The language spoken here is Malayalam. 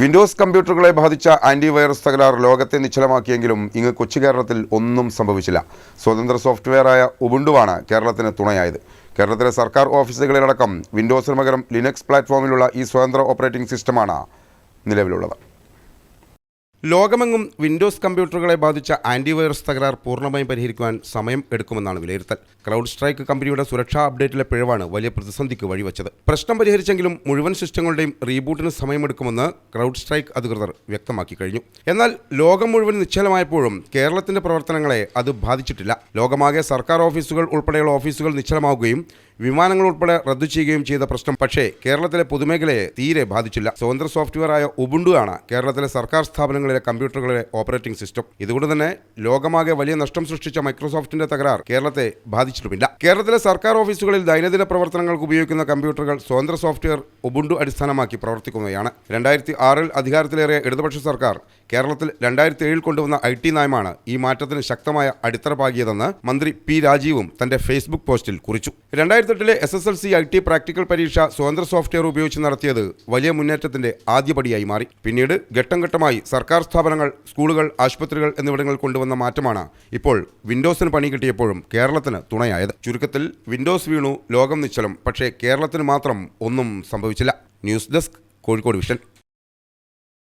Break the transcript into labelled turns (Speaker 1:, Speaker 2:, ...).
Speaker 1: വിൻഡോസ് കമ്പ്യൂട്ടറുകളെ ബാധിച്ച ആന്റിവൈറസ് തകരാർ ലോകത്തെ നിശ്ചലമാക്കിയെങ്കിലും ഇങ്ങ് കൊച്ചു കേരളത്തിൽ ഒന്നും സംഭവിച്ചില്ല. സ്വതന്ത്ര സോഫ്റ്റ്വെയറായ ഉബുണ്ടുവാണ് കേരളത്തിന് തുണയായത്. കേരളത്തിലെ സർക്കാർ ഓഫീസുകളിലടക്കം വിൻഡോസിന് പകരം ലിനക്സ് പ്ലാറ്റ്ഫോമിലുള്ള ഈ സ്വതന്ത്ര ഓപ്പറേറ്റിംഗ് സിസ്റ്റമാണ് നിലവിലുള്ളത്. ലോകമെങ്ങും വിൻഡോസ് കമ്പ്യൂട്ടറുകളെ ബാധിച്ച ആന്റിവൈറസ് തകരാർ പൂർണമായും പരിഹരിക്കുവാൻ സമയം എടുക്കുമെന്നാണ് വിലയിരുത്തൽ. ക്ലൗഡ് സ്ട്രൈക്ക് കമ്പനിയുടെ സുരക്ഷാ അപ്ഡേറ്റിലെ പിഴവാണ് വലിയ പ്രതിസന്ധിക്ക് വഴിവെച്ചത്. പ്രശ്നം പരിഹരിച്ചെങ്കിലും മുഴുവൻ സിസ്റ്റങ്ങളുടെയും റീബൂട്ടിന് സമയമെടുക്കുമെന്ന് ക്ലൗഡ് സ്ട്രൈക്ക് അധികൃതർ വ്യക്തമാക്കി കഴിഞ്ഞു. എന്നാൽ ലോകം മുഴുവൻ നിശ്ചലമായപ്പോഴും കേരളത്തിന്റെ പ്രവർത്തനങ്ങളെ അത് ബാധിച്ചിട്ടില്ല. ലോകമാകെ സർക്കാർ ഓഫീസുകൾ ഉൾപ്പെടെയുള്ള ഓഫീസുകൾ നിശ്ചലമാവുകയും വിമാനങ്ങൾ ഉൾപ്പെടെ റദ്ദു ചെയ്യുകയും ചെയ്ത പ്രശ്നം പക്ഷേ കേരളത്തിലെ പൊതുമേഖലയെ തീരെ ബാധിച്ചില്ല. സ്വതന്ത്ര സോഫ്റ്റ്വെയറായ ഉബുണ്ടു ആണ് കേരളത്തിലെ സർക്കാർ സ്ഥാപനങ്ങളിലെ കമ്പ്യൂട്ടറുകളിലെ ഓപ്പറേറ്റിംഗ് സിസ്റ്റം. ഇതുകൊണ്ട് തന്നെ ലോകമാകെ വലിയ നഷ്ടം സൃഷ്ടിച്ച മൈക്രോസോഫ്റ്റിന്റെ തകരാർ കേരളത്തെ ബാധിച്ചിട്ടുമില്ല. കേരളത്തിലെ സർക്കാർ ഓഫീസുകളിൽ ദൈനംദിന പ്രവർത്തനങ്ങൾക്ക് ഉപയോഗിക്കുന്ന കമ്പ്യൂട്ടറുകൾ സ്വതന്ത്ര സോഫ്റ്റ്വെയർ ഉബുണ്ടു അടിസ്ഥാനമാക്കി പ്രവർത്തിക്കുന്നവയാണ്. രണ്ടായിരത്തി ആറിൽ അധികാരത്തിലേറിയ ഇടതുപക്ഷ സർക്കാർ കേരളത്തിൽ രണ്ടായിരത്തി ഏഴിൽ കൊണ്ടുവന്ന ഐ ടി നയമാണ് ഈ മാറ്റത്തിന് ശക്തമായ അടിത്തറ പാകിയതെന്ന് മന്ത്രി പി രാജീവും തന്റെ ഫേസ്ബുക്ക് പോസ്റ്റിൽ കുറിച്ചു. രണ്ടായിരത്തെട്ടിലെ S S L C I T practical പരീക്ഷ സ്വതന്ത്ര സോഫ്റ്റ്വെയർ ഉപയോഗിച്ച് നടത്തിയത് വലിയ മുന്നേറ്റത്തിന്റെ ആദ്യപടിയായി മാറി. പിന്നീട് ഘട്ടം ഘട്ടമായി സർക്കാർ സ്ഥാപനങ്ങൾ സ്കൂളുകൾ ആശുപത്രികൾ എന്നിവിടങ്ങളിൽ കൊണ്ടുവന്ന മാറ്റമാണ് ഇപ്പോൾ വിൻഡോസിന് പണി കിട്ടിയപ്പോഴും കേരളത്തിന് തുണയായത്. ചുരുക്കത്തിൽ വിൻഡോസ് വീണു ലോകം നിശ്ചലം പക്ഷേ കേരളത്തിന് മാത്രം ഒന്നും സംഭവിച്ചില്ല. News desk Kozhikode vision.